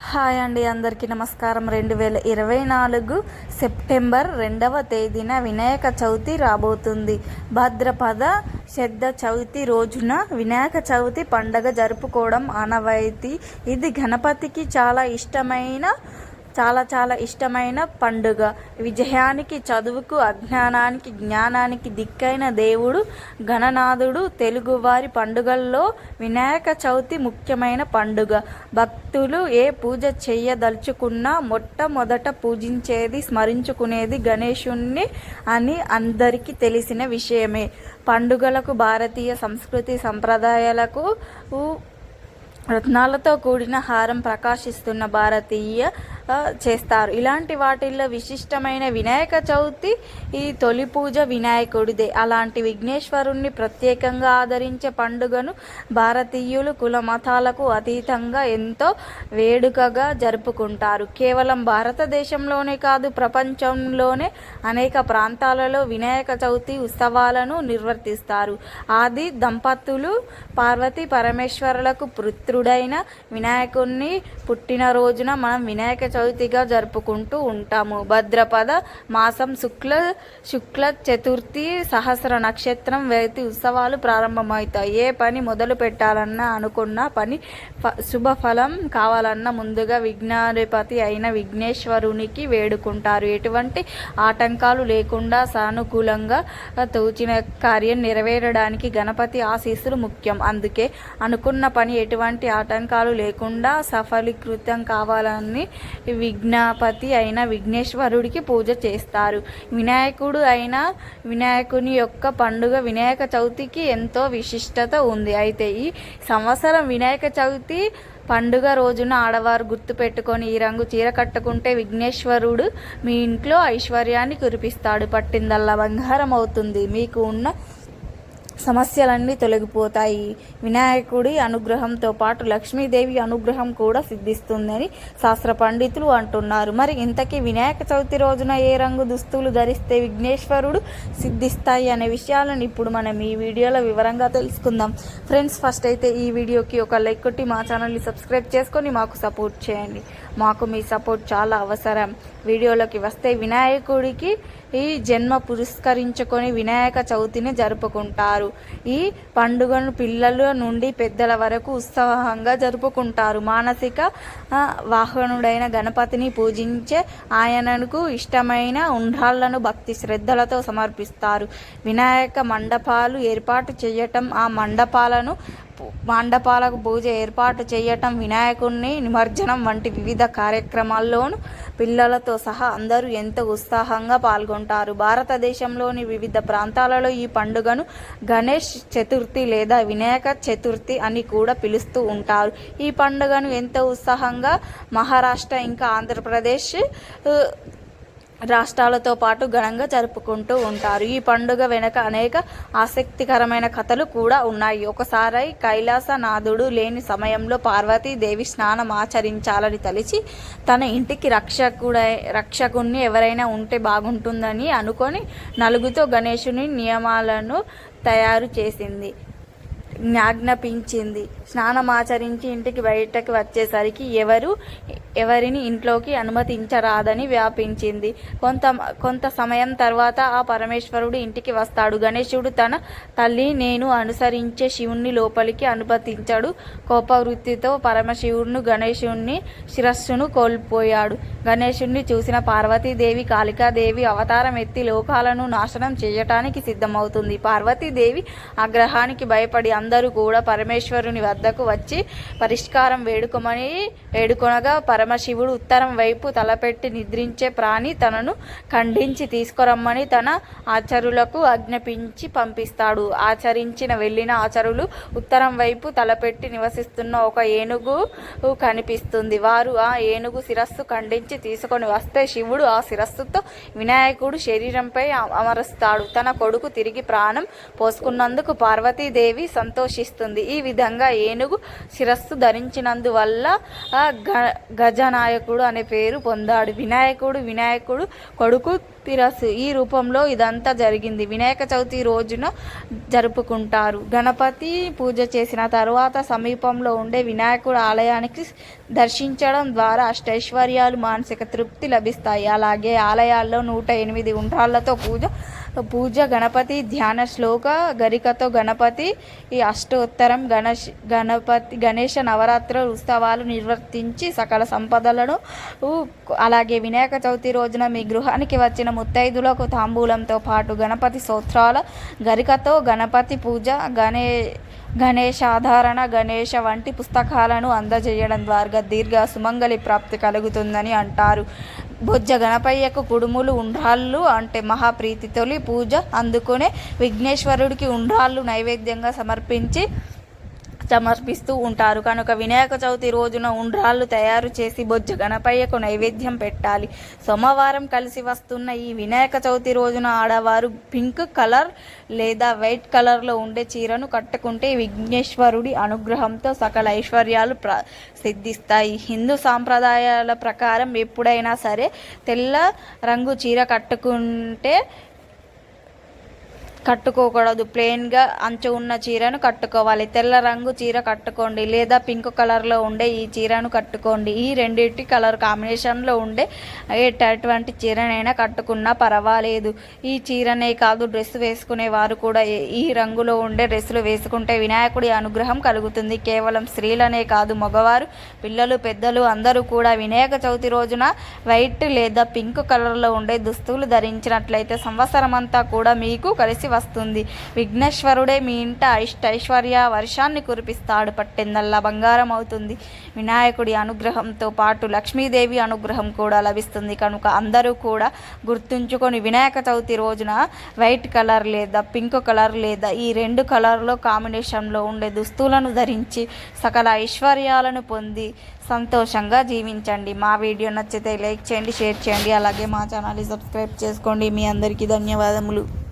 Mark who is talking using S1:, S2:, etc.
S1: Hi అండి అందరికీ నమస్కారం. రెండు వేల ఇరవై నాలుగు సెప్టెంబర్ రెండవ తేదీన వినాయక చవితి రాబోతుంది. భాద్రపద శ్రద్ధ చవితి రోజున వినాయక చవితి పండగ జరుపుకోవడం ఆనవాయితీ. ఇది గణపతికి చాలా ఇష్టమైన చాలా చాలా ఇష్టమైన పండుగ. విజయానికి చదువుకు అజ్ఞానానికి జ్ఞానానికి దిక్కైన దేవుడు గణనాథుడు తెలుగువారి పండుగల్లో వినాయక చవితి ముఖ్యమైన పండుగ. భక్తులు ఏ పూజ చేయదలుచుకున్నా మొట్టమొదట పూజించేది స్మరించుకునేది గణేశుణ్ణి అని అందరికీ తెలిసిన విషయమే. పండుగలకు భారతీయ సంస్కృతి సంప్రదాయాలకు రత్నాలతో కూడిన హారం ప్రకాశిస్తున్న భారతీయ చేస్తారు. ఇలాంటి వాటిల్లో విశిష్టమైన వినాయక చవితి ఈ తొలి పూజ వినాయకుడిదే. అలాంటి విఘ్నేశ్వరుణ్ణి ప్రత్యేకంగా ఆదరించే పండుగను భారతీయులు కుల మతాలకు అతీతంగా ఎంతో వేడుకగా జరుపుకుంటారు. కేవలం భారతదేశంలోనే కాదు ప్రపంచంలోనే అనేక ప్రాంతాలలో వినాయక చవితి ఉత్సవాలను నిర్వర్తిస్తారు. ఆది దంపతులు పార్వతి పరమేశ్వరులకు పుత్రుడైన వినాయకుణ్ణి పుట్టినరోజున మనం వినాయక చవితిగా జరుపుకుంటూ ఉంటాము. భద్రపద మాసం శుక్ల శుక్ల చతుర్థి సహస్ర నక్షత్రం వేతి ఉత్సవాలు ప్రారంభమవుతాయి. ఏ పని మొదలు పెట్టాలన్నా అనుకున్న పని శుభఫలం కావాలన్నా ముందుగా విఘ్నాధిపతి అయిన విఘ్నేశ్వరునికి వేడుకుంటారు. ఎటువంటి ఆటంకాలు లేకుండా సానుకూలంగా తోచిన కార్యం నెరవేరడానికి గణపతి ఆశీస్సులు ముఖ్యం. అందుకే అనుకున్న పని ఎటువంటి ఆటంకాలు లేకుండా సఫలీకృతం కావాలని విఘ్నాపతి అయిన విఘ్నేశ్వరుడికి పూజ చేస్తారు. వినాయకుడు అయిన వినాయకుని యొక్క పండుగ వినాయక చవితికి ఎంతో విశిష్టత ఉంది. అయితే ఈ సంవత్సరం వినాయక చవితి పండుగ రోజున ఆడవారు గుర్తు పెట్టుకొని ఈ రంగు చీర కట్టుకుంటే విఘ్నేశ్వరుడు మీ ఇంట్లో ఐశ్వర్యాన్ని కురిపిస్తాడు. పట్టిందల్లా బంగారం అవుతుంది. మీకు ఉన్న సమస్యలన్నీ తొలగిపోతాయి. వినాయకుడి అనుగ్రహంతో పాటు లక్ష్మీదేవి అనుగ్రహం కూడా సిద్ధిస్తుందని శాస్త్ర పండితులు అంటున్నారు. మరి ఇంతకీ వినాయక చవితి రోజున ఏ రంగు దుస్తులు ధరిస్తే విఘ్నేశ్వరుడు సిద్ధిస్తాయి అనే విషయాలను ఇప్పుడు మనం ఈ వీడియోలో వివరంగా తెలుసుకుందాం. ఫ్రెండ్స్ ఫస్ట్ అయితే ఈ వీడియోకి ఒక లైక్ కొట్టి మా ఛానల్ని సబ్స్క్రైబ్ చేసుకొని మాకు సపోర్ట్ చేయండి. మాకు మీ సపోర్ట్ చాలా అవసరం. వీడియోలోకి వస్తే వినాయకుడికి ఈ జన్మ పురస్కరించుకొని వినాయక చవితిని జరుపుకుంటారు. ఈ పండుగను పిల్లల నుండి పెద్దల వరకు ఉత్సాహంగా జరుపుకుంటారు. మానసిక వాహనుడైన గణపతిని పూజించే ఆయనకు ఇష్టమైన ఉండ్రాళ్ళను భక్తి శ్రద్ధలతో సమర్పిస్తారు. వినాయక మండపాలు ఏర్పాటు చేయటం ఆ మండపాలను మండపాలకు పూజ ఏర్పాటు చేయటం వినాయకుడిని నిమజ్జనం వంటి వివిధ కార్యక్రమాల్లోనూ పిల్లలతో సహా అందరూ ఎంతో ఉత్సాహంగా పాల్గొంటారు. భారతదేశంలోని వివిధ ప్రాంతాలలో ఈ పండుగను గణేష్ చతుర్థి లేదా వినాయక చతుర్థి అని కూడా పిలుస్తూ ఉంటారు. ఈ పండుగను ఎంతో ఉత్సాహంగా మహారాష్ట్ర ఇంకా ఆంధ్రప్రదేశ్ రాష్ట్రాలతో పాటు ఘనంగా జరుపుకుంటూ ఉంటారు. ఈ పండుగ వెనుక అనేక ఆసక్తికరమైన కథలు కూడా ఉన్నాయి. ఒకసారి కైలాసనాథుడు లేని సమయంలో పార్వతీదేవి స్నానం ఆచరించాలని తలిచి తన ఇంటికి రక్షకుడై రక్షకుణ్ణి ఎవరైనా ఉంటే బాగుంటుందని అనుకొని నలుగుతో గణేశుని నియమాలను తయారు చేసింది. జ్ఞాజ్ఞాపించింది. స్నానం ఆచరించి ఇంటికి బయటకు వచ్చేసరికి ఎవరు ఎవరిని ఇంట్లోకి అనుమతించరాదని వ్యాపించింది. కొంత కొంత సమయం తర్వాత ఆ పరమేశ్వరుడు ఇంటికి వస్తాడు. గణేశుడు తన తల్లి నేను అనుసరించే శివుణ్ణి లోపలికి అనుమతించాడు. కోపవృత్తితో పరమశివుడు గణేశుణ్ణి శిరస్సును కోల్పోయాడు. గణేశుణ్ణి చూసిన పార్వతీదేవి కాళికాదేవి అవతారం ఎత్తి లోకాలను నాశనం చేయటానికి సిద్ధమవుతుంది. పార్వతీదేవి ఆగ్రహానికి భయపడి అందరూ కూడా పరమేశ్వరుని వద్దకు వచ్చి పరిష్కారం వేడుకోమని వేడుకొనగా పరమశివుడు ఉత్తరం వైపు తలపెట్టి నిద్రించే ప్రాణి తనను ఖండించి తీసుకురమ్మని తన ఆచరులకు ఆజ్ఞాపించి పంపిస్తాడు. ఆచరించిన వెళ్ళిన ఆచరులు ఉత్తరం వైపు తలపెట్టి నివసిస్తున్న ఒక ఏనుగు కనిపిస్తుంది. వారు ఆ ఏనుగు శిరస్సు ఖండించి తీసుకొని వస్తే శివుడు ఆ శిరస్సుతో వినాయకుడు శరీరంపై అమరుస్తాడు. తన కొడుకు తిరిగి ప్రాణం పోసుకున్నందుకు పార్వతీదేవి సంతోషిస్తుంది. ఈ విధంగా ఏనుగు శిరస్సు ధరించినందువల్ల గ గజనాయకుడు అనే పేరు పొందాడు. వినాయకుడు వినాయకుడు కొడుకు తిరస్సు. ఈ రూపంలో ఇదంతా జరిగింది. వినాయక చవితి రోజున జరుపుకుంటారు. గణపతి పూజ చేసిన తరువాత సమీపంలో ఉండే వినాయకుడు ఆలయానికి దర్శించడం ద్వారా అష్టైశ్వర్యాలు మానసిక తృప్తి లభిస్తాయి. అలాగే ఆలయాల్లో నూట ఎనిమిది ఉండ్రాళ్ళతో పూజ పూజ గణపతి ధ్యాన శ్లోక గరికతో గణపతి ఈ అష్టోత్తరం గణేష్ గణపతి గణేష నవరాత్రి ఉత్సవాలు నిర్వర్తించి సకల సంపదలను అలాగే వినాయక చవితి రోజున మీ గృహానికి వచ్చిన ముత్తైదులకు తాంబూలంతో పాటు గణపతి స్తోత్రాల గరికతో గణపతి పూజ గణే గణేష్ ఆధారణ గణేష వంటి పుస్తకాలను అందజేయడం ద్వారా దీర్ఘ సుమంగళి ప్రాప్తి కలుగుతుందని అంటారు. బొజ్జ గణపయ్యకు కుడుములు ఉండ్రాళ్ళు అంటే మహాప్రీతి తొలి పూజ అందుకునే విఘ్నేశ్వరుడికి ఉండ్రాళ్ళు నైవేద్యంగా సమర్పించి సమర్పిస్తూ ఉంటారు. కనుక వినాయక చవితి రోజున ఉండ్రాళ్ళు తయారు చేసి బొజ్జ గణపయ్యకు నైవేద్యం పెట్టాలి. సోమవారం కలిసి వస్తున్న ఈ వినాయక చవితి రోజున ఆడవారు పింక్ కలర్ లేదా వైట్ కలర్లో ఉండే చీరను కట్టుకుంటే విఘ్నేశ్వరుడి అనుగ్రహంతో సకల ఐశ్వర్యాలు ప్ర సిద్ధిస్తాయి హిందూ సాంప్రదాయాల ప్రకారం ఎప్పుడైనా సరే తెల్ల రంగు చీర కట్టుకుంటే కట్టుకోకూడదు. ప్లెయిన్గా అంచు ఉన్న చీరను కట్టుకోవాలి. తెల్ల రంగు చీర కట్టుకోండి లేదా పింక్ కలర్లో ఉండే ఈ చీరను కట్టుకోండి. ఈ రెండింటి కలర్ కాంబినేషన్లో ఉండే ఎటువంటి చీరనైనా కట్టుకున్నా పర్వాలేదు. ఈ చీరనే కాదు డ్రెస్ వేసుకునే వారు కూడా ఈ రంగులో ఉండే డ్రెస్సులు వేసుకుంటే వినాయకుడి అనుగ్రహం కలుగుతుంది. కేవలం స్త్రీలనే కాదు మగవారు పిల్లలు పెద్దలు అందరూ కూడా వినాయక చవితి రోజున వైట్ లేదా పింక్ కలర్లో ఉండే దుస్తులు ధరించినట్లయితే సంవత్సరం అంతా కూడా మీకు కలిసి వస్తుంది. విఘ్నేశ్వరుడే మీ ఇంట ఇష్ట ఐశ్వర్య వర్షాన్ని కురిపిస్తాడు. పట్టిందల్లా బంగారం అవుతుంది. వినాయకుడి అనుగ్రహంతో పాటు లక్ష్మీదేవి అనుగ్రహం కూడా లభిస్తుంది. కనుక అందరూ కూడా గుర్తుంచుకొని వినాయక చవితి రోజున వైట్ కలర్ లేదా పింక్ కలర్ లేదా ఈ రెండు కలర్లో కాంబినేషన్లో ఉండే దుస్తులను ధరించి సకల ఐశ్వర్యాలను పొంది సంతోషంగా జీవించండి. మా వీడియో నచ్చితే లైక్ చేయండి షేర్ చేయండి. అలాగే మా ఛానల్ని సబ్స్క్రైబ్ చేసుకోండి. మీ అందరికీ ధన్యవాదములు.